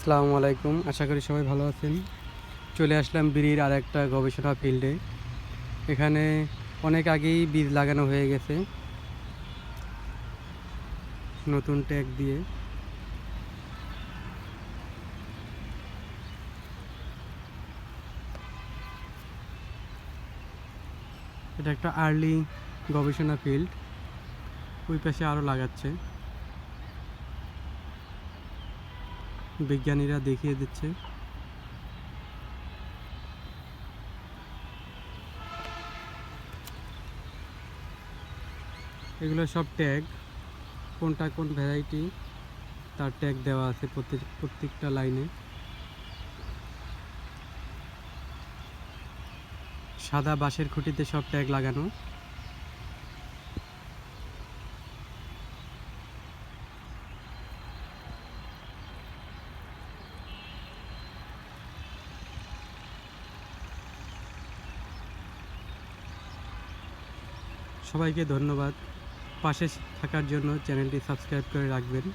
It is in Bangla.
আসসালামু আলাইকুম। আশা করি সবাই ভালো আছেন। চলে আসলাম বিড়ির আর একটা গবেষণা ফিল্ডে। এখানে অনেক আগেই বীজ লাগানো হয়ে গেছে। নতুন ট্যাগ দিয়ে। এটা একটা আর্লি গবেষণা ফিল্ড। ওই পাশে আরও লাগাচ্ছে। বিজ্ঞানীরা দেখিয়ে দিচ্ছে। এগুলো সব ট্যাগ কোনটা কোন ভ্যারাইটি তার ট্যাগ দেওয়া আছে প্রত্যেক প্রত্যেকটা লাইনে সাদা বাঁশের খুঁটিতে সব ট্যাগ লাগানো। সবাইকে ধন্যবাদ। পাশে থাকার জন্য চ্যানেলটি সাবস্ক্রাইব করে রাখবেন।